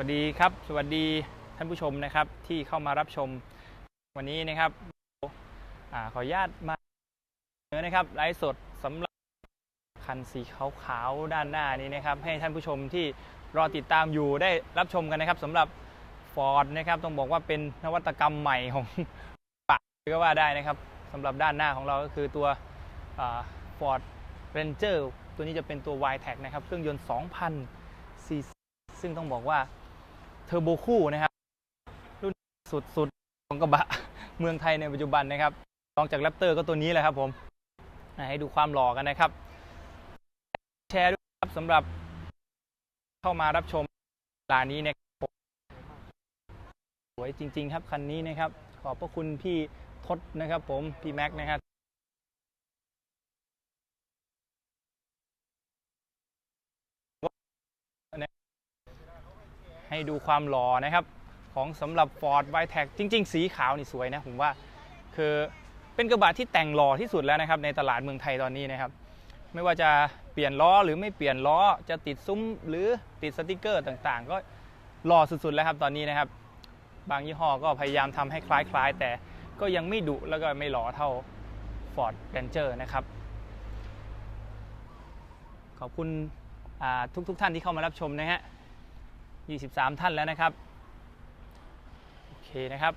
วัสดีครับ สวัสดีท่านผู้ชมนะครับที่เข้ามารับชมวันนี้นะครับอขออนุญาตมาเสนอนะครับไลฟ์สดสำหรับคันสีขาวๆด้านหน้านี้นะครับ ให้ท่านผู้ชมที่รอติดตามอยู่ได้รับชมกันนะครับสำหรับ Ford นะครับต้องบอกว่าเป็นนวัตกรรมใหม่ของปะก็ว่าได้นะครับสำหรับด้านหน้าของเราก็คือตัวอ่า Ford Ranger ตัวนี้จะเป็นตัว y t e c นะครับเครื่องยนต์ 2,000ซีซีซึ่งต้องบอกว่า เทอร์โบคู่นะครับ รุ่นสุดๆของกระบะเมืองไทยในปัจจุบันนะครับรองจากแรปเตอร์ก็ตัวนี้แหละครับผมให้ดูความหล่อกันนะครับ แชร์ด้วยครับสำหรับเข้ามารับชมร้านนี้นะครับสวยจริง ๆ ครับคันนี้นะครับ ขอบพระคุณพี่ทศนะครับ ผมพี่แม็กนะครับ ให้ดูความหล่อนะครับ ของสำหรับ Ford w i t e c จริง ๆ สีขาวนี่สวยนะผมว่า คือเป็นกระบะที่แต่งหล่อที่สุดแล้วนะครับ ในตลาดเมืองไทยตอนนี้นะครับ ไม่ว่าจะเปลี่ยนล้อหรือไม่เปลี่ยนล้อจะติดซุ้มหรือติดสติกเกอร์ต่างๆ ก็หล่อสุดๆแล้วครับตอนนี้นะครับ บางยี่ห้อก็พยายามทำให้คล้ายๆ แต่ก็ยังไม่ดุแล้วก็ไม่หล่อเท่า Ford Ranger นะครับ ขอบคุณทุกๆท่านที่เข้ามารับชมนะฮะ 23 ท่านแล้วนะครับ โอเคนะครับ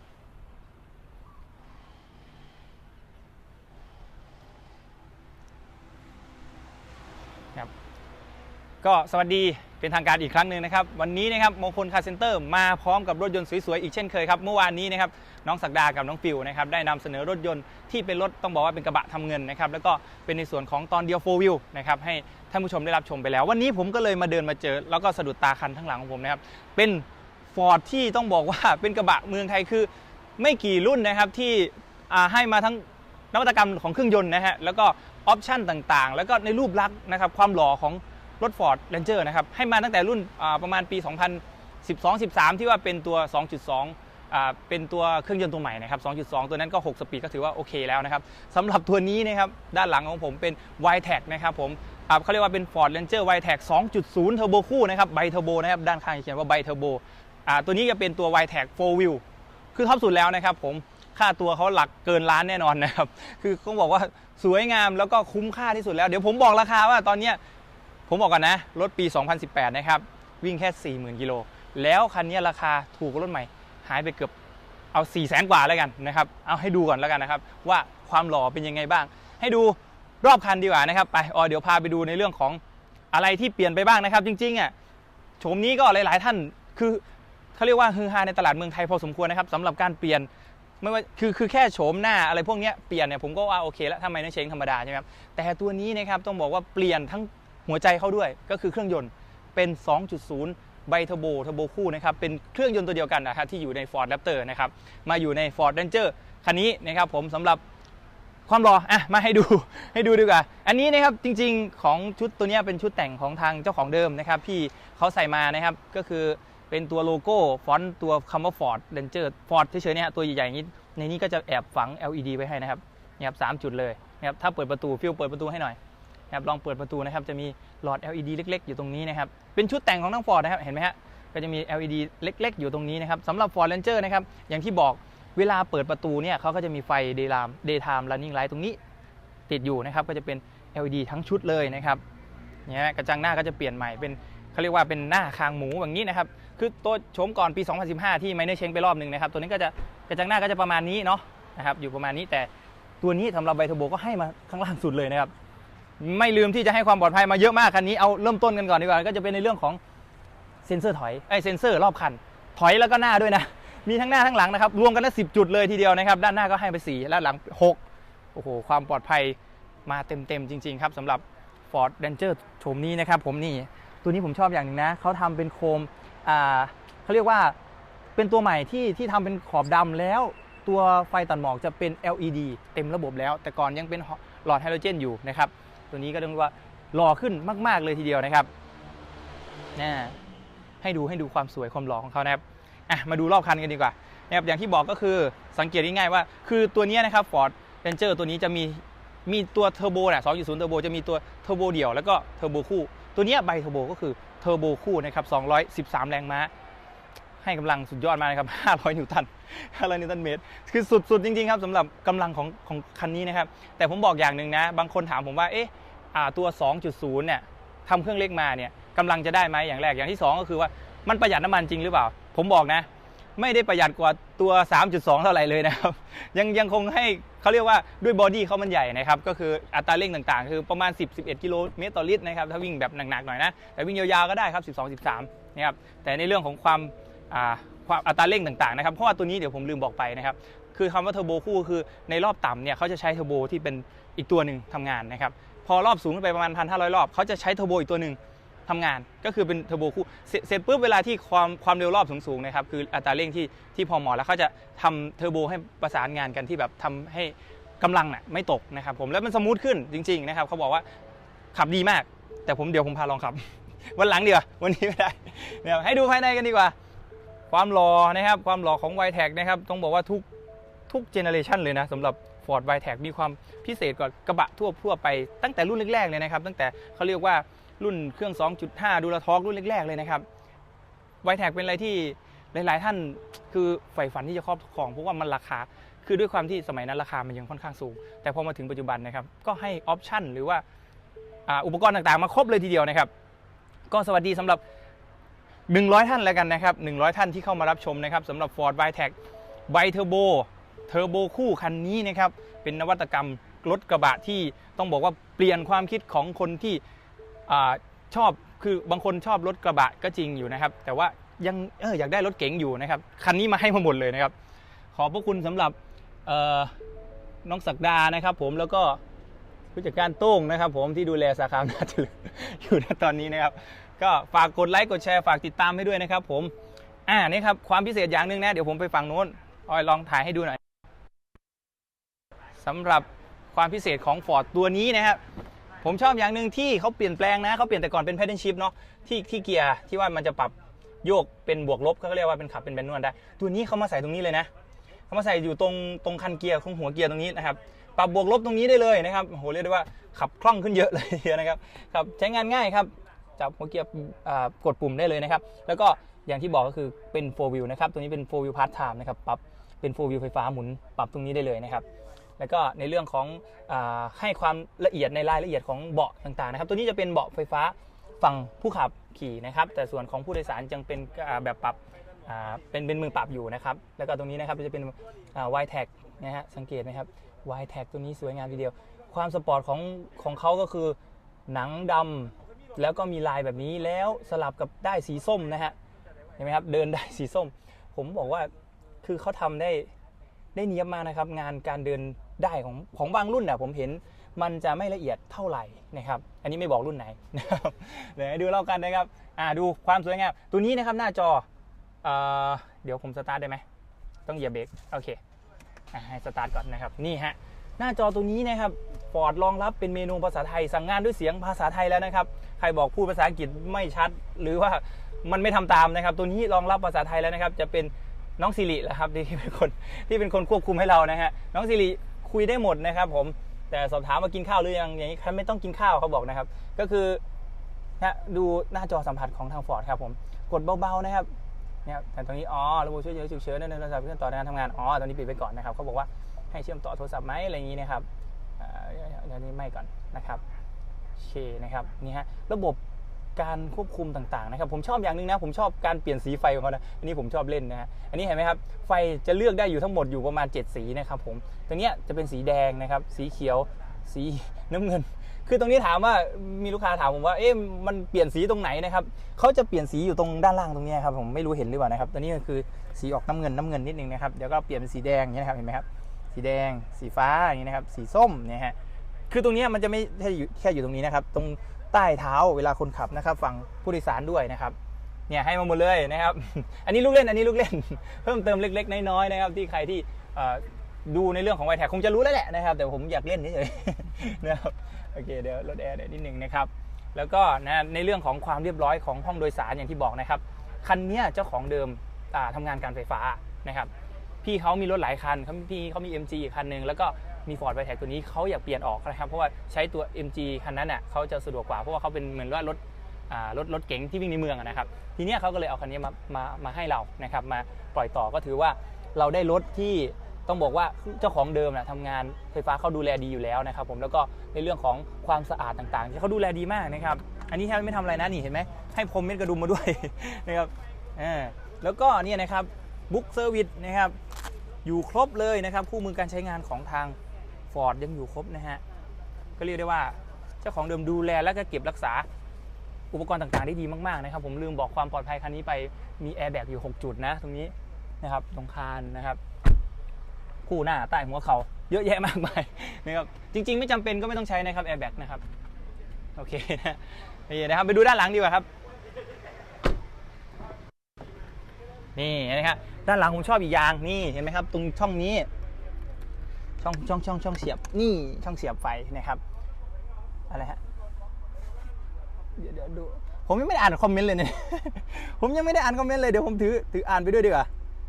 ครับ ก็สวัสดี เป็นทางการอีกครั้งหนึ่งนะครับ วันนี้นะครับมงคลคาร์เซ็นเตอร์มาพร้อมกับรถยนต์สวยๆ อีกเช่นเคยครับ เมื่อวานนี้นะครับน้องศักดากับน้องฟิวนะครับได้นำเสนอรถยนต์ที่เป็นรถต้องบอกว่าเป็นกระบะทำเงินนะครับแล้วก็เป็นในส่วนของตอนเดียวโฟวิวนะครับให้ท่านผู้ชมได้รับชมไปแล้ว วันนี้ผมก็เลยมาเดินมาเจอ แล้วก็สะดุดตาคันข้างหลังของผมนะครับเป็นฟอร์ดที่ต้องบอกว่าเป็นกระบะเมืองไทยคือไม่กี่รุ่นนะครับที่ให้มาทั้งนวัตกรรมของเครื่องยนต์นะฮะแล้วก็ออปชันต่างๆ แล้วก็ในรูปลักษณ์นะครับความหล่อของ รถ Ford Ranger นะครับ ให้มาตั้งแต่รุ่นประมาณปี 2012-13 ที่ว่าเป็นตัว 2.2อ่าเป็นตัวเครื่องยนต์ตัวใหม่นะครับ 2.2 ตัวนั้นก็ 6 สปีดก็ถือว่าโอเคแล้วนะครับสำหรับตัวนี้นะครับ ด้านหลังของผมเป็น y t e c นะครับผมเขาเรียกว่าเป็น Ford Ranger y t e c 2.0 Turbo คู่นะครับ ไบเทอร์โบนะครับ ด้านข้างเขียนว่าไบเทอร์โบตัวนี้จะเป็นตัว y t e c 4 wheel คือท็อปสุดแล้วนะครับผมค่าตัวเขาหลักเกินล้านแน่นอนนะครับ คือต้องบอกว่าสวยงามแล้วก็คุ้มค่าที่สุดแล้ว เดี๋ยวผมบอกราคาว่าตอนนี้ ผมบอกก่อนนะ รถปี 2018 นะครับ วิ่งแค่ 40,000 กิโล แล้วคันนี้ราคาถูกกว่ารถใหม่ หายไปเกือบเอา4 0 0แสนกว่าแล้วกันนะครับ เอาให้ดูก่อนแล้วกันนะครับ ว่าความหล่อเป็นยังไงบ้าง ให้ดูรอบคันดีกว่านะครับ ไปอ๋อเดี๋ยวพาไปดูในเรื่องของอะไรที่เปลี่ยนไปบ้างนะครับ จริงๆอะโฉมนี้ก็หลาย ๆ ท่านคือเขาเรียกว่าฮือฮาในตลาดเมืองไทยพอสมควรนะครับสำหรับการเปลี่ยนไม่ว่าคือคือแค่โฉมหน้าอะไรพวกนี้เปลี่ยนเนี่ยผมก็ว่าโอเคแล้วทำไมไม่เชงธรรมดาใช่ไหมครับแต่ตัวนี้นะครับต้องบอกว่าเปลี่ยนทั้ง หัวใจเขาด้วยก็คือเครื่องยนต์เป็น 2.0 ไบเทอร์โบเทอร์โบคู่นะครับเป็นเครื่องยนต์ตัวเดียวกันนะครับที่อยู่ใน Ford Raptor นะครับมาอยู่ใน Ford Ranger คันนี้นะครับผมสำหรับความรออะมาให้ดูให้ดูดีกว่า อันนี้นะครับจริงๆของชุดตัวนี้เป็นชุดแต่งของทางเจ้าของเดิมนะครับพี่เขาใส่มานะครับก็คือเป็นตัวโลโก้ฟอนต์ตัวคำว่า Ford Ranger Ford เฉยๆเนี่ยตัวใหญ่ๆอย่างนี้ในนี้ก็จะแอบฝัง LED ไว้ให้นะครับนี่ครับสามจุดเลยนะครับถ้าเปิดประตูฟิลเปิดประตูให้หน่อย นะครับลองเปิดประตูนะครับจะมีหลอด LED เล็ก ๆ อยู่ตรงนี้นะครับเป็นชุดแต่งของทั้ง Ford นะครับเห็นไหมฮะก็จะมี LED เล็ก ๆ อยู่ตรงนี้นะครับสำหรับ Ford Ranger นะครับอย่างที่บอกเวลาเปิดประตูเนี่ยเขาก็จะมีไฟ Daytime Daytime Running Light ตรงนี้ติดอยู่นะครับก็จะเป็น LED ทั้งชุดเลยนะครับเนี่ยกระจังหน้าก็จะเปลี่ยนใหม่เป็นเขาเรียกว่าเป็นหน้าคางหมูแบบนี้นะครับคือตัวโฉมก่อนปี 2015 ที่ไมเนอร์เชงไปรอบหนึ่งนะครับตัวนี้ก็จะกระจังหน้าก็จะประมาณนี้เนาะนะครับอยู่ประมาณนี้แต่ตัวนี้สำหรับไบเทอร์โบก็ให้มาข้างล่างสุดเลยนะครับ ไม่ลืมที่จะให้ความปลอดภัยมาเยอะมากคันนี้เอาเริ่มต้นกันก่อนดีกว่าก็จะเป็นในเรื่องของเซ็นเซอร์ถอยไอเซ็นเซอร์รอบคัน ถอยแล้วก็หน้าด้วยนะ มีทั้งหน้าทั้งหลังนะครับ รวมกันแล้วสิจุดเลยทีเดียวนะครับ ด้านหน้าก็ให้ไป4และหลัง 6 โอ้โห ความปลอดภัยมาเต็มๆ จริง ๆ ครับสำหรับ Ford Ranger โฉมนี้นะครับ ผมนี่ ตัวนี้ผมชอบอย่างหนึ่งนะ เขาทำเป็นโคมอ่าเขาเรียกว่าเป็นตัวใหม่ที่ที่ทำเป็นขอบดำแล้ว ตัวไฟตัดหมอกจะเป็น LED เต็มระบบแล้ว แต่ก่อนยังเป็นหลอดไฮโดรเจนอยู่นะครับ ตัวนี้ก็เรียกว่าหล่อขึ้นมาก ๆ เลยทีเดียวนะครับนะให้ดูให้ดูความสวยความหล่อของเขานะครับอะมาดูรอบคันกันดีกว่านะครับอย่างที่บอกก็คือสังเกตง่ายๆว่า คือตัวนี้นะครับ Ford Ranger ตัวนี้จะมีมีตัวเทอร์โบนะ2.0เทอร์โบจะมีตัวเทอร์โบเดี่ยวแล้วก็เทอร์โบคู่ ตัวเนี้ยไบเทอร์โบก็คือเทอร์โบคู่นะครับ213 แรงม้า ให้กำลังสุดยอดมากนะครับ 500 นิวตัน 500 นิวตันเมตร คือสุดๆ จริงๆ ครับสำหรับกำลังของของคันนี้นะครับ แต่ผมบอกอย่างหนึ่งนะ บางคนถามผมว่า เอ๊ะอ่า ตัว 2.0 เนี่ยทำเครื่องเล็กมาเนี่ยกำลังจะได้ไหมอย่างแรกอย่างที่ 2 ก็คือว่ามันประหยัดน้ำมันจริงหรือเปล่า ผมบอกนะ ไม่ได้ประหยัดกว่าตัว 3.2 เท่าไหร่เลยนะครับยังยังคงให้เขาเรียกว่าด้วยบอดี้เขามันใหญ่นะครับก็คืออัตราเร่งต่างๆ คือประมาณ 10 11 กิโลเมตรต่อลิตรนะครับถ้าวิ่งแบบหนักๆหน่อยนะแต่วิ่งยาวๆก็ได้ครับ12 13นะครับแต่ในเรื่องของความความอัตราเร่งต่างๆนะครับเพราะว่าตัวนี้เดี๋ยวผมลืมบอกไปนะครับคือคำว่าเทอร์โบคู่คือในรอบต่ำเนี่ยเขาจะใช้เทอร์โบที่เป็นอีกตัวหนึ่งทำงานนะครับ อรอบสูงขึ้นไปประมาณ1,500รอบเขาจะใช้เทอร์โบอีกตัวหนึ่งทำงานก็คือเป็นเทอร์โบคู่เสร็จเสร็จปุ๊บเวลาที่ความความเร็วรอบสูงๆนะครับคืออัตราเร่งที่ที่พอเหมาะแล้วเขาจะทำเทอร์โบให้ประสานงานกันที่แบบทำให้กำลังน่ะไม่ตกนะครับผมแล้วมันสมูทขึ้นจริงๆนะครับเขาบอกว่าขับดีมาก แต่ผมเดี๋ยวผมพาลองขับ วันหลังดีกว่าวันนี้ไม่ได้เดี๋ยวให้ดูภายในกันดีกว่า ความหล่อนะครับความหล่อของ y t e c นะครับต้องบอกว่าทุกทุกเจเนอเรชันเลยนะสำหรับ Ford y t e c มีความ พิเศษกว่ากระบะทั่วทั่วไปตั้งแต่รุ่นแรกๆเลยนะครับ ตั้งแต่เขาเรียกว่ารุ่นเครื่อง 2.5 ดูลทอกรุ่นแรกๆเลยนะครับ y t e c เป็นอะไรที่หลาย ๆ ท่านคือใฝ่ฝันที่จะครอบครองเพราะว่ามันราคา คือด้วยความที่สมัยนั้นราคามันยังค่อนข้างสูง แต่พอมาถึงปัจจุบันนะครับ ก็ให้ออปชั่นหรือว่าอุปกรณ์ต่างๆ มาครบเลยทีเดียวนะครับ ก็สวัสดีสำหรับ 100 ท่านแล้วกันนะครับ 100 ท่านที่เข้ามารับชมนะครับสำหรับ Ford v i t e c ไบเทอร์โบเทอร์โบคู่คันนี้นะครับ เป็นนวัตกรรม รถกระบะที่ต้องบอกว่าเปลี่ยนความคิดของคนที่อชอบคือบางคนชอบรถกระบะก็จริงอยู่นะครับ แต่ว่ายังเอออยากได้รถเก๋งอยู่นะครับคันนี้มาให้มาหมดเลยนะครับ ขอบพระคุณสำหรับน้องศักดานะครับ ผมแล้วก็ผู้จัดการโต้งนะครับ ผมที่ดูแลสาขาอำนาจเจริญอยู่ณตอนนี้นะครับ ก็ฝากกดไลค์กดแชร์ฝากติดตามให้ด้วยนะครับ ผมอ่านี่ครับความพิเศษอย่างหนึ่งนะเดี๋ยวผมไปฝั่งโน้นออยลองถ่ายให้ดูหน่อยสำหรับ ความพิเศษของ Ford ตัวนี้นะครับผมชอบอย่างหนึ่งที่เขาเปลี่ยนแปลงนะเขาเปลี่ยนแต่ก่อนเป็น paddle shift เนาะที่ที่เกียร์ที่ว่ามันจะปรับโยกเป็นบวกลบเขาเรียกว่าเป็นขับเป็นแมนนวลได้ ตัวนี้เขามาใส่ตรงนี้เลยนะเขามาใส่อยู่ตรงตรงคันเกียร์ของหัวเกียร์ตรงนี้นะครับปรับบวกลบตรงนี้ได้เลยนะครับโหเรียกได้ว่าขับคล่องขึ้นเยอะเลยนะครับครับใช้งานง่ายครับจับหัวเกียร์กดปุ่มได้เลยนะครับ แล้วก็อย่างที่บอกก็คือเป็น 4 wheel นะครับตัวนี้เป็น 4 wheel part time นะครับปรับเป็น 4 wheel ไฟฟ้าหมุนปรับตรงนี้ได้เลยนะครับ แล้วก็ในเรื่องของอให้ความละเอียดในรายละเอียดของเบาะต่างๆนะครับ ตัวนี้จะเป็นเบาะไฟฟ้าฝั่งผู้ขับขี่นะครับ แต่ส่วนของผู้โดยสารยังเป็นแบบปรับเป็นเป็นมือปรับอยู่นะครับ แล้วก็ตรงนี้นะครับจะเป็นวายแท็กนะฮะสังเกตไหมครับวายแท็กตัวนี้สวยงามทีเดียว ความสปอร์ตของของเขาก็คือหนังดำแล้วก็มีลายแบบนี้แล้วสลับกับได้สีส้มนะฮะเห็นไหมครับเดินได้สีส้ม ผมบอกว่าคือเขาทำได้ได้เนียบมากนะครับ งานการเดินได้ของของบางรุ่นน่ะผมเห็นมันจะไม่ละเอียดเท่าไหร่นะครับ อันนี้ไม่บอกรุ่นไหนนะครับเดี๋ยวดูเล่ากันนะครับอ่าดูความสวยงามตัวนี้นะครับหน้าจอเอ่อเดี๋ยวผมสตาร์ทได้ไหมต้องเหยียบเบรกโอเคอให้สตาร์ทก่อนนะครับนี่ฮะหน้าจอตัวนี้นะครับฟอร์ดรองรับเป็นเมนูภาษาไทย สั่งงานด้วยเสียงภาษาไทยแล้วนะครับ ใครบอกพูดภาษาอังกฤษไม่ชัด หรือว่ามันไม่ทำตามนะครับ ตัวนี้รองรับภาษาไทยแล้วนะครับ จะเป็นน้องสิริแหละครับที่เป็นคนที่เป็นคนควบคุมให้เรานะฮะน้องสิริ คุยได้หมดนะครับ ผมแต่สอบถามว่ากินข้าวหรือยังอย่างนี้ใครไม่ต้องกินข้าวเขาบอกนะครับ ก็คือนะดูหน้าจอสัมผัสของทางฟอร์ดครับผมกดเบาๆนะครับเนี่ยแต่ตรงนี้อ๋อระบบช่วยเหลือฉุกเฉินในโทรศัพท์เพื่อนต่อในการทำงานอ๋อตอนนี้ปิดไปก่อนนะครับเขาบอกว่าให้เชื่อมต่อโทรศัพท์ไหมอะไรอย่างนี้นะครับอ่าเดี๋ยวนี้ไม่ก่อนนะครับโอเคนะครับนี่ฮะระบบ การควบคุมต่างๆนะครับผมชอบอย่างหนึงนะผมชอบการเปลี่ยนสีไฟของเขานะอันนี้ผมชอบเล่นนะฮะอันนี้เห็นไหมครับไฟจะเลือกได้อยู่ทั้งหมดอยู่ประมาณ 7 สีนะครับผมตรงนี้จะเป็นสีแดงนะครับสีเขียวสีน้ำเงิน คือตรงนี้ถามว่ามีลูกค้าถามผมว่าเอ๊ะมันเปลี่ยนสีตรงไหนนะครับเขาจะเปลี่ยนสีอยู่ตรงด้านล่างตรงนี้ครับผมไม่รู้เห็นหรือเปล่านะครับตัวนี้ก็คือสีออกน้ำเงินน้ำเงินนิดนึงนะครับเดี๋ยวก็เปลี่ยนเป็นสีแดงอย่างนี้ยนะครับเห็นไหมครับสีแดง สีฟ้าอย่างนี้นะครับสีส้มเนี่ยฮะคือตรงนี้มันจะไม่แค่อยู่แค่อยู่ตรงนี้นะครับ ตรง ใต้เท้าเวลาคนขับนะครับ ฝั่งผู้โดยสารด้วยนะครับเนี่ยให้มาหมดเลยนะครับ อันนี้ลูกเล่นอันนี้ลูกเล่น เพิ่มเติมเล็ก ๆ น้อยๆนะครับที่ใครที่ดูในเรื่องของไวแท็กคงจะรู้แล้วแหละนะครับ แต่ผมอยากเล่นเฉยๆนะครับโอเคเดี๋ยวลดแอร์เดี๋ยวนิดหนึ่งนะครับ แล้วก็นะในเรื่องของความเรียบร้อยของห้องโดยสารอย่างที่บอกนะครับคันเนี้ยเจ้าของเดิมอ่าทำงานการไฟฟ้านะครับ พี่เขามีรถหลายคันเขาพี่เขามี MG อีกคันหนึ่งแล้วก็ มี Ford ไ i แท็กตัวนี้เขาอยากเปลี่ยนออกนะครับ เพราะว่าใช้ตัว MG คันนั้นน่ะเขาจะสะดวกกว่าเพราะว่าเขาเป็นเหมือนว่ารถรถรถเก๋งที่วิ่งในเมืองนะครับ ทีเนี้ยเขาก็เลยเอาคันนี้มามามาให้เรานะครับมาปล่อยต่อก็ถือว่าเราได้รถที่ต้องบอกว่าเจ้าของเดิมนะทำงานไฟฟ้าเขาดูแลดีอยู่แล้วนะครับ ผมแล้วก็ในเรื่องของความสะอาดต่างๆเขาดูแลดีมากนะครับ อันนี้แทบไม่ทำอะไรนะนี่เห็นไหมให้พรมเม็ดกระดุมมาด้วยนะครับแล้วก็เนี่ยนะครับบุ๊กเซอร์วิสนะครับอยู่ครบเลยนะครับคู่มือการใช้งานของทาง Ford ยังอยู่ครบนะฮะ ก็เรียกได้ว่าเจ้าของเดิมดูแลและก็เก็บรักษาอุปกรณ์ต่างๆได้ดีมากๆนะครับผมลืมบอกความปลอดภัยคันนี้ไปมีแอร์แบ็กอยู่ 6 จุดนะ ตรงนี้นะครับตรงคานนะครับ คู่หน้าใต้หัวเขาเยอะแยะมากมายนะครับจริง ๆ ไม่จำเป็นก็ไม่ต้องใช้นะครับแอร์แบ็กนะครับโอเคนะโอเคนะครับไปดูด้านหลังดีกว่าครับ นี่นะครับด้านหลังผมชอบอีกอย่างนี่เห็นไหมครับ ตรงช่องนี้ ช่องช่องช่องช่องเสียบนี่ช่องเสียบไฟนะครับอะไรฮะเดี๋ยวเดี๋ยวดูผมยังไม่ได้อ่านคอมเมนต์เลยเนี่ยผมยังไม่ได้อ่านคอมเมนต์เลยเดี๋ยวผมถือถืออ่านไปด้วยดีกว่า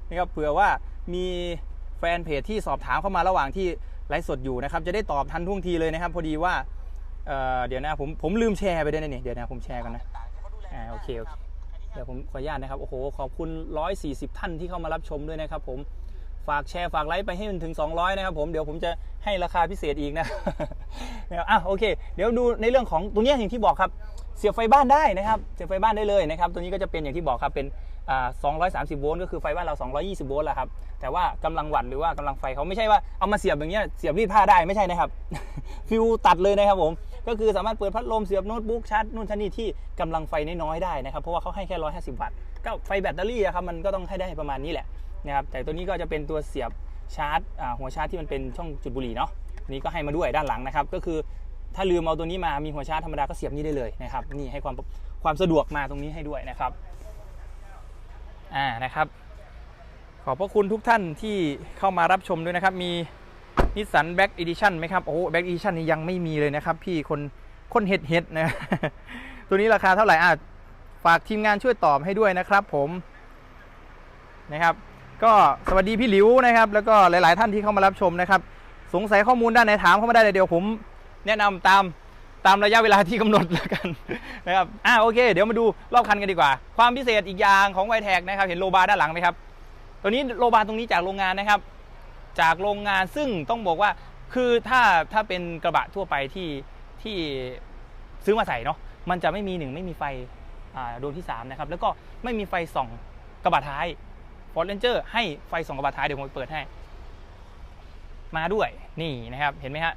นะครับเผื่อว่ามีแฟนเพจที่สอบถามเข้ามาระหว่างที่ไลฟ์สดอยู่นะครับ จะได้ตอบทันท่วงทีเลยนะครับ พอดีว่าเเดี๋ยวนะผมผมลืมแชร์ไปด้วยนะนี่เดี๋ยวนะผมแชร์กันนะอ่าโอเคโอเคเดี๋ยวผมขออนุญาตนะครับโอ้โหขอบคุณ 140 ท่านที่เข้ามารับชมด้วยนะครับผม ฝากแชร์ฝากไลค์ไปให้มันถึง 200 นะครับผมเดี๋ยวผมจะให้ราคาพิเศษอีกนะนะครับอะโอเค เดี๋ยวดูในเรื่องของตัวนี้อย่างที่บอกครับ เสียบไฟบ้านได้นะครับ เสียบไฟบ้านได้เลยนะครับ ตัวนี้ก็จะเป็นอย่างที่บอกครับเป็นอ่า230 โวลต์ก็คือไฟบ้านเรา 220 โวลต์แหละครับ แต่ว่ากำลังวัตต์หรือว่ากำลังไฟเขาไม่ใช่ว่าเอามาเสียบอย่างเงี้ยเสียบรีดผ้าได้ไม่ใช่นะครับ ฟิวตัดเลยนะครับผม ก็คือสามารถเปิดพัดลมเสียบโน้ตบุ๊กชาร์จนู่นชาร์จนี่ที่กำลังไฟน้อยๆได้นะครับ เพราะว่าเขาให้แค่ 150 วัตต์ ก็ไฟแบตเตอรี่อะครับมันก็ต้องให้ได้ประมาณนี้แหละ นะครับแต่ตัวนี้ก็จะเป็นตัวเสียบชาร์จหัวชาร์จที่มันเป็นช่องจุดบุหรี่เนาะนี้ก็ให้มาด้วยด้านหลังนะครับ ก็คือถ้าลืมเอาตัวนี้มามีหัวชาร์จธรรมดาก็เสียบนี่ได้เลยนะครับนี่ให้ความความสะดวกมาตรงนี้ให้ด้วยนะครับอ่านะครับ ขอบพระคุณทุกท่านที่เข้ามารับชมด้วยนะครับ มีนิสสันแบ็กอีดิชั่นไหมครับโอ้แบ็กอีดิชั่นนี่ยังไม่มีเลยนะครับ พี่คนคนเห็ดเห็ดนะตัวนี้ราคาเท่าไหร่อะฝากทีมงานช่วยตอบให้ด้วยนะครับ ผมนะครับ ก็สวัสดีพี่หลิวนะครับ แล้วก็หลาย ๆ ท่านที่เข้ามารับชมนะครับ สงสัยข้อมูลด้านไหนถามเข้ามาได้เลยเดี๋ยวผมแนะนำตามตามระยะเวลาที่กำหนดแล้วกันนะครับอ่าโอเค เดี๋ยวมาดูรอบคันกันดีกว่า ความพิเศษอีกอย่างของไวแท็กนะครับ เห็นโลบาร์ด้านหลังไหมครับตัวนี้โลบาร์ตรงนี้จากโรงงานนะครับ จากโรงงานซึ่งต้องบอกว่าคือถ้าถ้าเป็นกระบะทั่วไปที่ที่ซื้อมาใส่เนาะมันจะไม่มีหนึ่งไม่มีไฟอ่าดวงที่3นะครับแล้วก็ไม่มีไฟส่องกระบะท้าย Ford Ranger ให้ไฟส่องกระบะท้ายเดี๋ยวผมเปิดให้ มาด้วยนี่นะครับเห็นไหมฮะ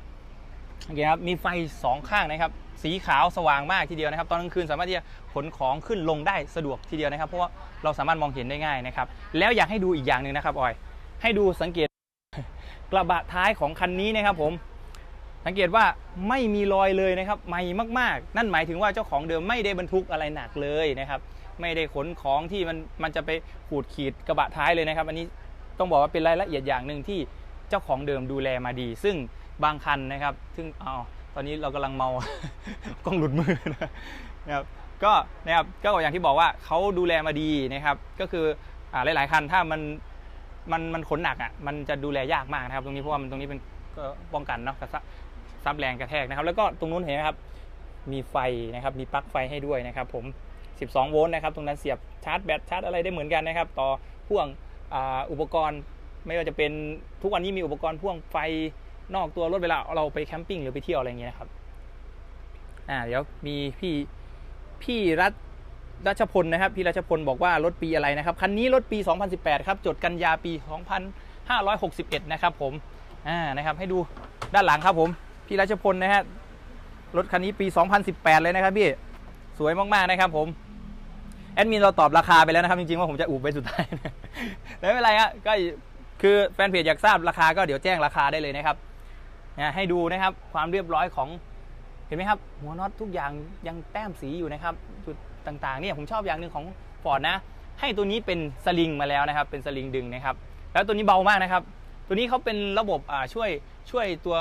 โอเคครับมีไฟสองข้างนะครับ สีขาวสว่างมากทีเดียวนะครับ ตอนกลางคืนสามารถที่จะขนของขึ้นลงได้สะดวกทีเดียวนะครับ เพราะว่าเราสามารถมองเห็นได้ง่ายนะครับ แล้วอยากให้ดูอีกอย่างหนึ่งนะครับออย ให้ดูสังเกตกระบะท้ายของคันนี้นะครับผมสังเกตว่าไม่มีรอยเลยนะครับใหม่มากๆ นั่นหมายถึงว่าเจ้าของเดิมไม่ได้บรรทุกอะไรหนักเลยนะครับ ไม่ได้ขนของที่มันมันจะไปขูดขีดกระบะท้ายเลยนะครับ อันนี้ต้องบอกว่าเป็นรายละเอียดอย่างหนึ่งที่เจ้าของเดิมดูแลมาดี ซึ่งบางคันนะครับ ซึ่งเอาตอนนี้เรากำลังเมากล้องหลุดมือนะครับก็นะครับก็อย่างที่บอกว่าเขาดูแลมาดีนะครับ ก็คืออ่าหลาย ๆ คันถ้ามันมันมันขนหนักอะมันจะดูแลยากมากนะครับ ตรงนี้เพราะว่ามันตรงนี้เป็นก็ป้องกันเนาะกระซะซับแรงกระแทกนะครับ แล้วก็ตรงนู้นเห็นไหมครับ มีไฟนะครับ มีปลั๊กไฟให้ด้วยนะครับ ผม 12 โวลต์นะครับ ตรงนั้นเสียบชาร์จแบตชาร์จอะไรได้เหมือนกันนะครับ ต่อพ่วงอ,อุปกรณ์ไม่ว่าจะเป็นทุกวันนี้มีอุปกรณ์พ่วงไฟนอกตัวรถเวลาเราไปแคมปิ้งหรือไปเที่ยวอะไรอย่างเงี้ยนะครับอ่าเดี๋ยวมีพี่พี่รัฐรัชพลนะครับพี่รัชพลบอกว่ารถปีอะไรนะครับคันนี้รถปี 2018 ครับจดกันยาปี 2561 นะครับผมอ่านะครับให้ดูด้านหลังครับผมพี่รัชพลนะฮะรถคันนี้ปี 2018 เลยนะครับพี่สวยมากๆนะครับผม แอดมินเราตอบราคาไปแล้วนะครับจริงๆว่าผมจะอุบไปสุดท้ายแต่ไม่เป็นไรฮะก็คือแฟนเพจอยากทราบราคาก็เดี๋ยวแจ้งราคาได้เลยนะครับนะให้ดูนะครับความเรียบร้อยของเห็นไหมครับ หัวน็อตทุกอย่างยังแต้มสีอยู่นะครับจุดต่างๆเนี่ยผมชอบอย่างหนึ่งของฟอร์ดนะ ให้ตัวนี้เป็นสลิงมาแล้วนะครับ เป็นสลิงดึงนะครับ แล้วตัวนี้เบามากนะครับ ตัวนี้เขาเป็นระบบช่วยช่วยตัว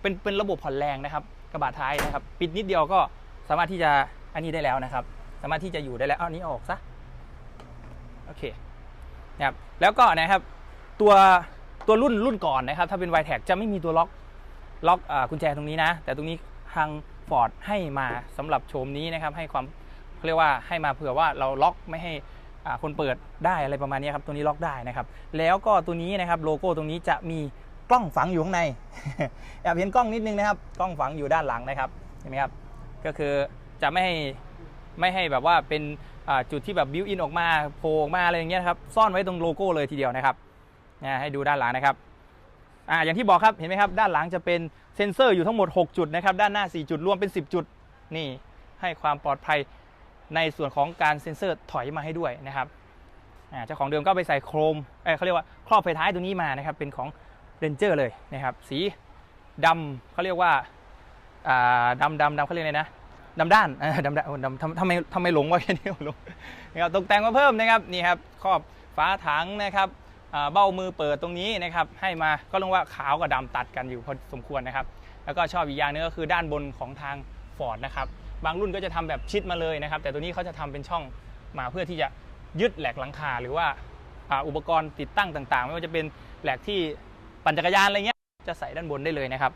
เป็นเป็นระบบผ่อนแรงนะครับ กระบะท้ายนะครับ ปิดนิดเดียวก็สามารถที่จะอันนี้ได้แล้วนะครับ สามารถที่จะอยู่ได้แล้วเอาอันนี้ออกซะโอเคนะครับแล้วก็นะครับตัวตัวรุ่นรุ่นก่อนนะครับ ถ้าเป็น y t แท็จะไม่มีตัวล็อกล็อกอกุญแจตรงนี้นะ แต่ตรงนี้ทาง Ford ให้มาสำหรับโฉมนี้นะครับ ให้ความเรียกว่าให้มาเผื่อว่าเราล็อกไม่ให้คนเปิดได้อะไรประมาณนี้ครับตัวนี้ล็อกได้นะครับ แล้วก็ตัวนี้นะครับโลโก้ตรงนี้จะมีกล้องฝังอยู่ข้างในแอบเห็นกล้องนิดนึงนะครับ กล้องฝังอยู่ด้านหลังนะครับเห็นไหมครับก็คือจะไม่ให้ ไม่ให้แบบว่าเป็นจุดที่แบบบิวอินออกมาโผล่ออกมาอะไรอย่างเงี้ยนะครับซ่อนไว้ตรงโลโก้เลยทีเดียวนะครับให้ดูด้านหลังนะครับอ่าอย่างที่บอกครับเห็นไหมครับด้านหลังจะเป็นเซ็นเซอร์อยู่ทั้งหมด 6 จุดนะครับด้านหน้า 4 จุดรวมเป็น 10 จุดนี่ให้ความปลอดภัยในส่วนของการเซ็นเซอร์ถอยมาให้ด้วยนะครับอ่าเจ้าของเดิมก็ไปใส่โครมเอ้ยเขาเรียกว่าครอบไฟท้ายตัวนี้มานะครับเป็นของเรนเจอร์เลยนะครับสีดำเขาเรียกว่าอ่าดำดำดำเขาเรียกอะไรนะ ดำด้านดำด้านดำทำไมทำไมหลงวะแค่นี้หลงนะครับตกแต่งมาเพิ่มนะครับนี่ครับครอบฝาถังนะครับเบ้ามือเปิดตรงนี้นะครับให้มาก็เรียกว่าขาวกับดำตัดกันอยู่พอสมควรนะครับ แล้วก็ชอบอีกอย่างหนึงก็คือด้านบนของทาง Ford นะครับบางรุ่นก็จะทำแบบชิดมาเลยนะครับ แต่ตัวนี้เขาจะทำเป็นช่องมาเพื่อที่จะยึดแหลกหลังคาหรือว่าอุปกรณ์ติดตั้งต่างๆ ไม่ว่าจะเป็นแหลกที่ปั่นจักรยานอะไรเงี้ยจะใส่ด้านบนได้เลยนะครับ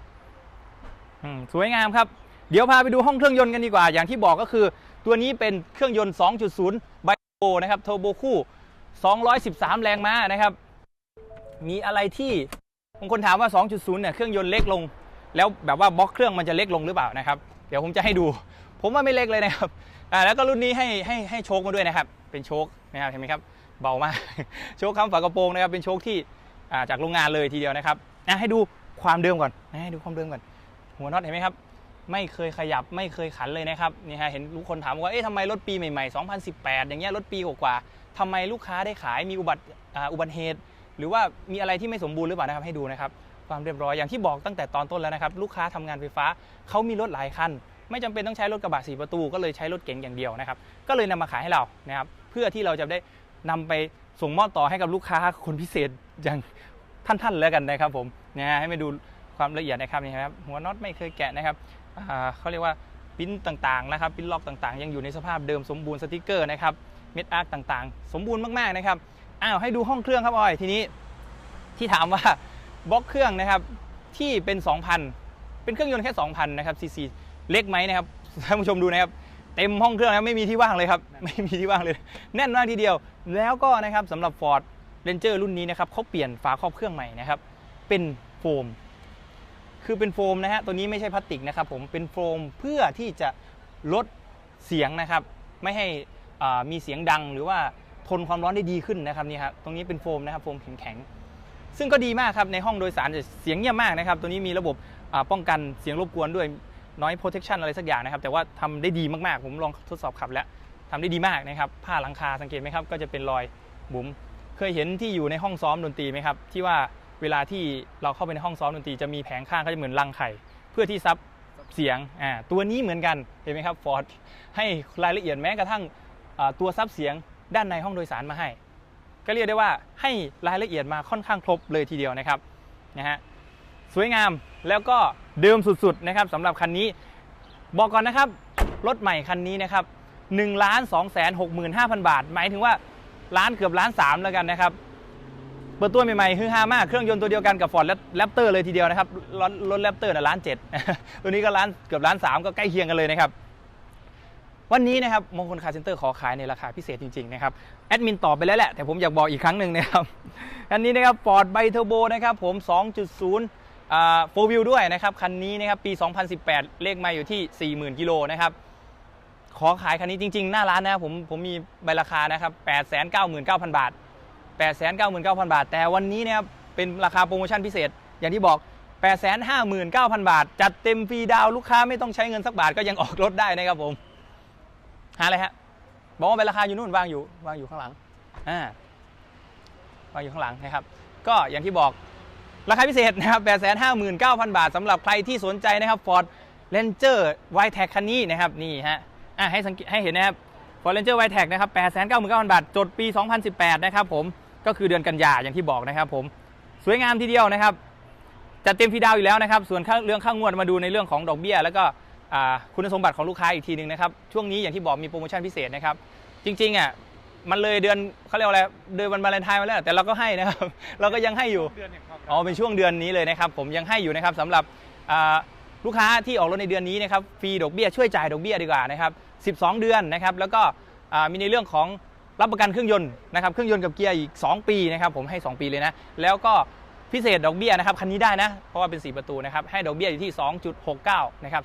สวยงามครับ เดี๋ยวพาไปดูห้องเครื่องยนต์กันดีกว่า อย่างที่บอกก็คือ ตัวนี้เป็นเครื่องยนต์ 2.0 ไบโอนะครับเทอร์โบคู่ 213 แรงม้านะครับ มีอะไรที่บางคนถามว่า 2.0 เนี่ยเครื่องยนต์เล็กลง แล้วแบบว่าบล็อกเครื่องมันจะเล็กลงหรือเปล่านะครับ เดี๋ยวผมจะให้ดู ผมว่าไม่เล็กเลยนะครับอ่าแล้วก็รุ่นนี้ให้ให้ให้โชคมาด้วยนะครับ เป็นโชคนะครับเห็นไหมครับ เบามาก โชคคำฝากระโปรงนะครับ เป็นโชคที่อ่าจากโรงงานเลยทีเดียวนะครับอะให้ดูความเดิมก่อนให้ดูความเดิมก่อน หัวน็อตเห็นไหมครับ ไม่เคยขยับไม่เคยขันเลยนะครับนี่ฮะเห็นลูกคนถามว่าเอ๊ะทำไมรถปีใหม่ๆ 2018 อย่างเงี้ยรถปีกว่าๆทำไมลูกค้าได้ขายมีอุบัติอุบัติเหตุ หรือว่ามีอะไรที่ไม่สมบูรณ์หรือเปล่านะครับให้ดูนะครับความเรียบร้อยอย่างที่บอกตั้งแต่ตอนต้นแล้วนะครับลูกค้าทำงานไฟฟ้าเขามีรถหลายคันไม่จำเป็นต้องใช้รถกระบะสีประตู ก็เลยใช้รถเก๋งอย่างเดียวนะครับก็เลยนำมาขายให้เรานะครับเพื่อที่เราจะได้นำไปส่งมอบต่อให้กับลูกค้าคนพิเศษอย่างท่านๆแล้วกันนะครับผมนะฮะให้มาดูความละเอียดนะครับนี่ครับหัวน็อตไม่เคยแกะนะครับ เขาเรียกว่าปิ้นต่างๆนะครับปิ้นล็อกต่างๆ ยังอยู่ในสภาพเดิมสมบูรณ์สติกเกอร์นะครับเม็ดอาร์คต่างๆ สมบูรณ์มากๆนะครับอ้าวให้ดูห้องเครื่องครับออยทีนี้ที่ถามว่าบล็อกเครื่องนะครับที่เป็น 2,000 เป็นเครื่องยนต์แค่2,000นะครับซีซีเล็กไหมนะครับท่านผู้ชมดูนะครับเต็มห้องเครื่องนะครับไม่มีที่ว่างเลยครับไม่มีที่ว่างเลย แน่นมากทีเดียว แล้วก็นะครับสำหรับ Ford Ranger รุ่นนี้นะครับเขาเปลี่ยนฝาครอบเครื่องใหม่นะครับเป็นโฟม คือเป็นโฟมนะฮะตัวนี้ไม่ใช่พลาสติกนะครับผมเป็นโฟมเพื่อที่จะลดเสียงนะครับ ไม่ให้มีเสียงดังหรือว่าทนความร้อนได้ดีขึ้นนะครับนี่ครับตรงนี้เป็นโฟมนะครับโฟมแข็งๆซึ่งก็ดีมากครับในห้องโดยสารจะเสียงเงียบมากนะครับ ตัวนี้มีระบบป้องกันเสียงรบกวนด้วยน้อย protection อะไรสักอย่างนะครับ แต่ว่าทำได้ดีมากๆ ผมลองทดสอบขับแล้วทำได้ดีมากนะครับ ผ้าหลังคาสังเกตไหมครับ ก็จะเป็นรอยบุ๋มเคยเห็นที่อยู่ในห้องซ้อมดนตรีไหมครับ ที่ว่า เวลาที่เราเข้าไปในห้องซ้อมดนตรีจะมีแผงข้างก็จะเหมือนรังไข่ เพื่อที่ซับเสียงอ่าตัวนี้เหมือนกันเห็นไหมครับฟอร์ดให้รายละเอียดแม้กระทั่งตัวซับเสียงด้านในห้องโดยสารมาให้ ก็เรียกได้ว่าให้รายละเอียดมาค่อนข้างครบเลยทีเดียวนะครับนะฮะสวยงามแล้วก็เดิมสุดๆนะครับสำหรับคันนี้บอกก่อนนะครับรถใหม่คันนี้นะครับ1 2 6 5 0 0 0 บาท หมายถึงว่าล้านเกือบล้านสามแล้วกันนะครับ ปิดตัวใหม่ๆฮือฮามาก เครื่องยนต์ตัวเดียวกันกับ Ford Raptor เลยทีเดียวนะครับ รถรถ Raptor นะล้านเจ็ดตัวนี้ก็ล้านเกือบล้านสามก็ใกล้เคียงกันเลยนะครับ วันนี้นะครับมงคลคาร์เซ็นเตอร์ขอขายในราคาพิเศษจริงๆนะครับแอดมินตอบไปแล้วแหละ แต่ผมอยากบอกอีกครั้งหนึ่งนะครับอันนี้นะครับ Ford b i t u r b o นะครับผม 2.0อ่า4 wheel ด้วยนะครับ คันนี้นะครับปี 2018 เลขไมาอยู่ที่ 40,000กิโลนะครับขอขายคันนี้จริงๆ หน้าร้านนะครับผมผมมีใบราคานะครับ 899,000 บาท 899,000 บาท แต่วันนี้นะครับเป็นราคาโปรโมชั่นพิเศษ อย่างที่บอก 859,000 บาท จัดเต็มฟรีดาวลูกค้าไม่ต้องใช้เงินสักบาทก็ยังออกรถได้นะครับผม หาอะไรฮะ บอกว่าเป็นราคาอยู่นู่นวางอยู่วางอยู่ข้างหลังอ่าวางอยู่ข้างหลังนะครับ ก็อย่างที่บอกราคาพิเศษนะครับ 859,000 บาทสำหรับใครที่สนใจนะครับ Ford Ranger y t e c คันนี้นะครับนี่ฮะอะให้สังเกตให้เห็นนะครับ Ford Ranger y t e c นะครับ 899,000 บาท จดปี 2018 นะครับผม ก็คือเดือนกันยาอย่างที่บอกนะครับ ผมสวยงามทีเดียวนะครับจัดเต็มฟรีดาวน์อยู่แล้วนะครับ ส่วนค่าเรื่องค่างวดมาดูในเรื่องของดอกเบี้ย แล้วก็อ่าคุณสมบัติของลูกค้าอีกทีหนึ่งนะครับช่วงนี้อย่างที่บอกมีโปรโมชั่นพิเศษนะครับ จริงๆอะมันเลยเดือนเขาเรียกว่าอะไรเดือนวันวาเลนไทน์มาแล้วแต่เราก็ให้นะครับ เราก็ยังให้อยู่เดือนแห่งความรักอ๋อเป็นช่วงเดือนนี้เลยนะครับ ผมยังให้อยู่นะครับสำหรับอ่าลูกค้าที่ออกรถในเดือนนี้นะครับฟรีดอกเบี้ยช่วยจ่ายดอกเบี้ยดีกว่านะครับ 12 เดือนนะครับ แล้วก็อ่ามีในเรื่องของ รับประกันเครื่องยนต์นะครับเครื่องยนต์กับเกียร์อีก 2 ปีนะครับผมให้ 2 ปีเลยนะ แล้วก็พิเศษดอกเบี้ยนะครับคันนี้ได้นะ เพราะว่าเป็น 4 ประตูนะครับให้ดอกเบี้ยอยู่ที่ 2.69นะครับ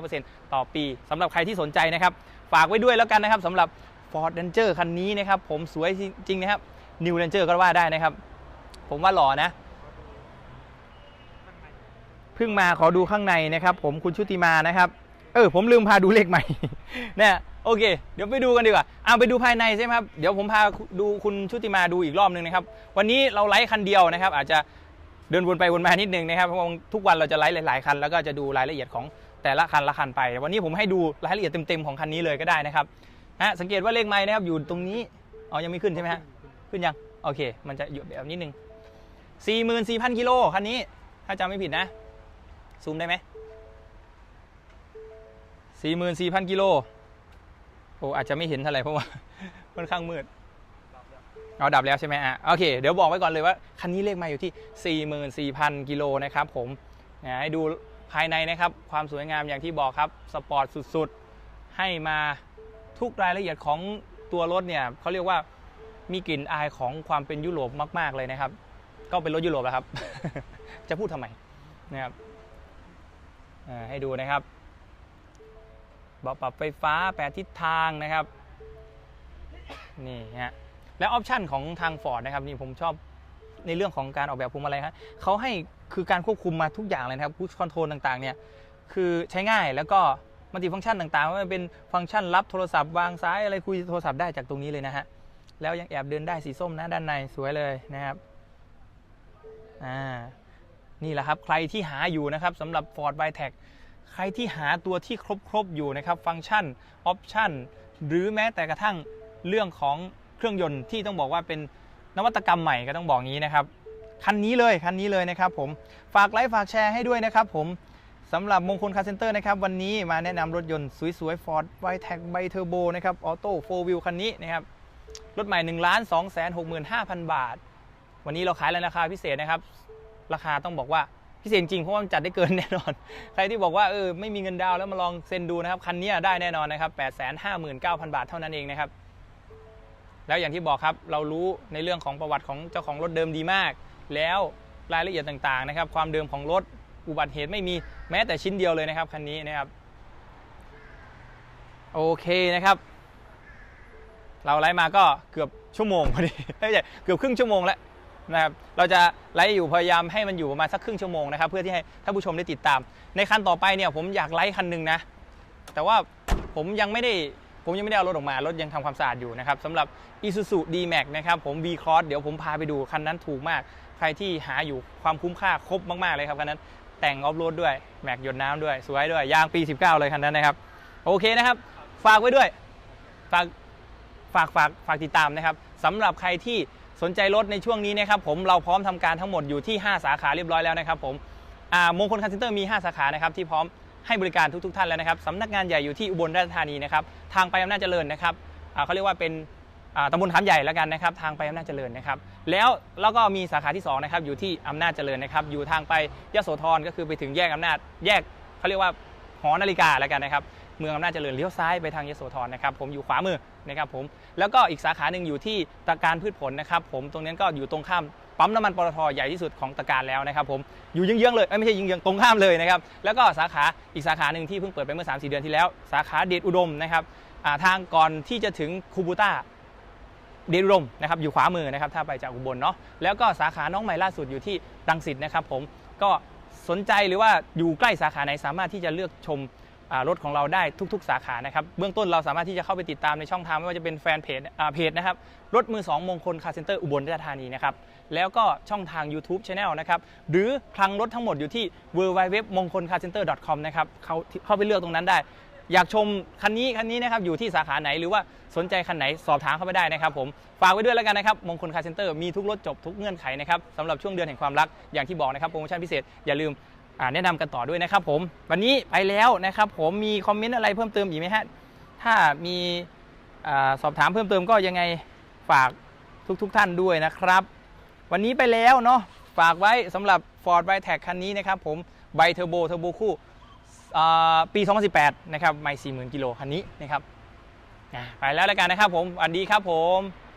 2.69%ต่อปีสำหรับใครที่สนใจนะครับ ฝากไว้ด้วยแล้วกันนะครับสำหรับ Ford Ranger คันนี้นะครับผมสวยจริงนะครับ New Ranger ก็ว่าได้นะครับ ผมว่าหล่อนะเพิ่งมาขอดูข้างในนะครับ ผมคุณชุติมานะครับ เออผมลืมพาดูเลขใหม่เนี่ย โอเค เดี๋ยวไปดูกันดีกว่าเอาไปดูภายในใช่ไหมครับ เดี๋ยวผมพาดูคุณชุติมาดูอีกรอบหนึ่งนะครับ วันนี้เราไลฟ์คันเดียวนะครับ อาจจะเดินวนไปวนมานิดนึงนะครับ เพราะว่าทุกวันเราจะไลฟ์หลาย ๆ คัน แล้วก็จะดูรายละเอียดของแต่ละคันละคันไป วันนี้ผมให้ดูรายละเอียดเต็ม ๆ ของคันนี้เลยก็ได้นะครับฮะสังเกตว่าเลขไม้นะครับอยู่ตรงนี้อ๋อยังไม่ขึ้นใช่ไหมฮะ ขึ้นยัง โอเค มันจะอยู่แบบนิดนึง44,000กิโลคันนี้ ถ้าจำไม่ผิดนะ ซูมได้ไหมสี่หมื่นสี่พันกิโล โอ้อาจจะไม่เห็นเท่าไหร่เพราะว่าค่อนข้างมืดเอาดับแล้วใช่ไหมอะโอเค เดี๋ยวบอกไว้ก่อนเลยว่า คันนี้เลขมาอยู่ที่ 44,000 กิโลนะครับผมนะให้ดูภายในนะครับ ความสวยงามอย่างที่บอกครับสปอร์ตสุดๆ ให้มาทุกรายละเอียดของตัวรถเนี่ยเขาเรียกว่ามีกลิ่นอายของความเป็นยุโรปมาก ๆ เลยนะครับ ก็เป็นรถยุโรปแล้วครับ จะพูดทำไมนะครับให้ดูนะครับ เบาะปรับไฟฟ้าแปดทิศทางนะครับนี่ฮะและออปชันของทาง Ford นะครับนี่ผมชอบในเรื่องของการออกแบบพวงมาลัยครับเขาให้คือการควบคุมมาทุกอย่างเลยนะครับพุชคอนโทรลต่างๆเนี่ยคือใช้ง่ายแล้วก็มัลติฟังก์ชันต่างๆม่ว่าเป็นฟังก์ชันรับโทรศัพท์วางซ้ายอะไรคุยโทรศัพท์ได้จากตรงนี้เลยนะฮะแล้วยังแอบเดินได้สีส้มนะด้านในสวยเลยนะครับอ่านี่แหละครับใครที่หาอยู่นะครับสำหรับ Ford v i t e c ใครที่หาตัวที่ครบๆอยู่นะครับฟังก์ชันออปชันหรือแม้แต่กระทั่งเรื่องของเครื่องยนต์ที่ต้องบอกว่าเป็นนวัตกรรมใหม่ก็ต้องบอกงี้นะครับคันนี้เลยคันนี้เลยนะครับผมฝากไลค์ฝากแชร์ให้ด้วยนะครับผมสำหรับมงคลคาร์เซนเตอร์นะครับวันนี้มาแนะนำรถยนต์สวยๆ Ford v i t e c ไบเทอร์โบนะครับออโต้โฟวิลคันนี้นะครับรถใหม่1 2 6 5 0 0 0 บาท วันนี้เราขายในราคาพิเศษนะครับ ราคาต้องบอกว่า พิเศษจริงเพราะว่ามันจัดได้เกินแน่นอน ใครที่บอกว่าเออไม่มีเงินดาวแล้วมาลองเซ็นดูนะครับคันนี้ได้แน่นอนนะครับ859,000 บาทเท่านั้นเองนะครับแล้วอย่างที่บอกครับเรารู้ในเรื่องของประวัติของเจ้าของรถเดิมดีมาก แล้วรายละเอียดต่างๆนะครับ ความเดิมของรถอุบัติเหตุไม่มีแม้แต่ชิ้นเดียวเลยนะครับคันนี้นะครับโอเคนะครับ เราไลฟ์มาก็เกือบชั่วโมงพอดีไม่ใช่เกือบครึ่งชั่วโมงแล้ว นะครับเราจะไลฟ์อยู่พยายามให้มันอยู่ประมาณสักครึ่งชั่วโมงนะครับเพื่อที่ให้ท่านผู้ชมได้ติดตาม ในคันต่อไปเนี่ยผมอยากไลฟ์คันหนึ่งนะแต่ว่าผมยังไม่ได้ผมยังไม่ได้เอารถออกมารถยังทำความสะอาดอยู่นะครับสำหรับ Isuzu D-Max นะครับผม V Cross เดี๋ยวผมพาไปดูคันนั้นถูกมาก ใครที่หาอยู่ความคุ้มค่าครบมากๆเลยครับคันนั้นแต่งออฟโรดด้วยแม็กหยดน้ำด้วย สวยด้วย ยางปี 19 เลยคันนั้นนะครับ โอเคนะครับ ฝากไว้ด้วย ฝากฝากฝากฝากติดตามนะครับสำหรับใครที่ สนใจรถในช่วงนี้นะครับผมเราพร้อมทำการทั้งหมดอยู่ที่ 5 สาขาเรียบร้อยแล้วนะครับผมมงคลคาร์เซ็นเตอร์มี 5 สาขานะครับที่พร้อมให้บริการทุกๆ ท่านแล้วนะครับสำนักงานใหญ่อยู่ที่อุบลราชธานีนะครับทางไปอำนาจเจริญนะครับเขาเรียกว่าเป็นตำบลขามใหญ่แล้วกันนะครับทางไปอำนาจเจริญนะครับแล้วแล้วก็มีสาขาที่2นะครับอยู่ที่อำนาจเจริญนะครับอยู่ทางไปยโสธรก็คือไปถึงแยกอำนาจแยกเขาเรียกว่าหอนาฬิกาแล้วกันนะครับ เมืองอำนาจเจริญเลี้ยวซ้ายไปทางยโสธรนะครับผมอยู่ขวามือนะครับผมแล้วก็อีกสาขาหนึ่งอยู่ที่ตะการพืชผลนะครับผมตรงนั้นก็อยู่ตรงข้ามปั๊มน้ำมันปตทใหญ่ที่สุดของตะการแล้วนะครับผมอยู่เยื้องๆเลยไม่ใช่เยื้องๆตรงข้ามเลยนะครับแล้วก็สาขาอีกสาขาหนึ่งที่เพิ่งเปิดไปเมื่อ3-4เดือนที่แล้ว สาขาเดชอุดมนะครับทางก่อนที่จะถึงคูบูต้าเดชอุดมนะครับอยู่ขวามือนะครับถ้าไปจากอุบลเนาะแล้วก็สาขาน้องใหม่ล่าสุดอยู่ที่รังสิตนะครับผมก็สนใจหรือว่าอยู่ใกล้สาขาไหนสามารถที่จะเลือกชม รถของเราได้ทุก ๆ สาขานะครับเบื้องต้นเราสามารถที่จะเข้าไปติดตามในช่องทางไม่ว่าจะเป็นแฟนเพจอ่าเพจนะครับรถมือ 2 มงคลคาร์เซ็นเตอร์อุบลราชธานีนะครับแล้วก็ช่องทาง YouTube Channel นะครับหรือคลังรถทั้งหมดอยู่ที่ w w w m o n g k o l c a r c e n t e r c o m นะครับเขาเข้าไปเลือกตรงนั้นได้ อยากชมคันนี้คันนี้นะครับอยู่ที่สาขาไหนหรือว่าสนใจคันไหนสอบถามเข้าไปได้นะครับผมฝากไว้ด้วยแล้วกันนะครับมงคลคาร์เซ็นเตอร์มีทุกรถจบทุกเงื่อนไขนะครับสำหรับช่วงเดือนแห่งความรักอย่างที่บอกนะครับโปรโมชั่นพิเศษอย่าลืม แนะนำกันต่อด้วยนะครับผมวันนี้ไปแล้วนะครับผมมีคอมเมนต์อะไรเพิ่มเติมอีกไหมฮะถ้ามีอสอบถามเพิ่มเติมก็ยังไงฝากทุกๆทท่านด้วยนะครับ วันนี้ไปแล้วเนาะฝากไว้สำหรับ Ford v i t e c คันนี้นะครับผมไบเทอร์โบเทอร์โบคู่อ่าปี 2018 นะครับไม่40,000 กิโลคันนี้นะครับไปแล้วแล้วกันนะครับผมสวัสดีครับผม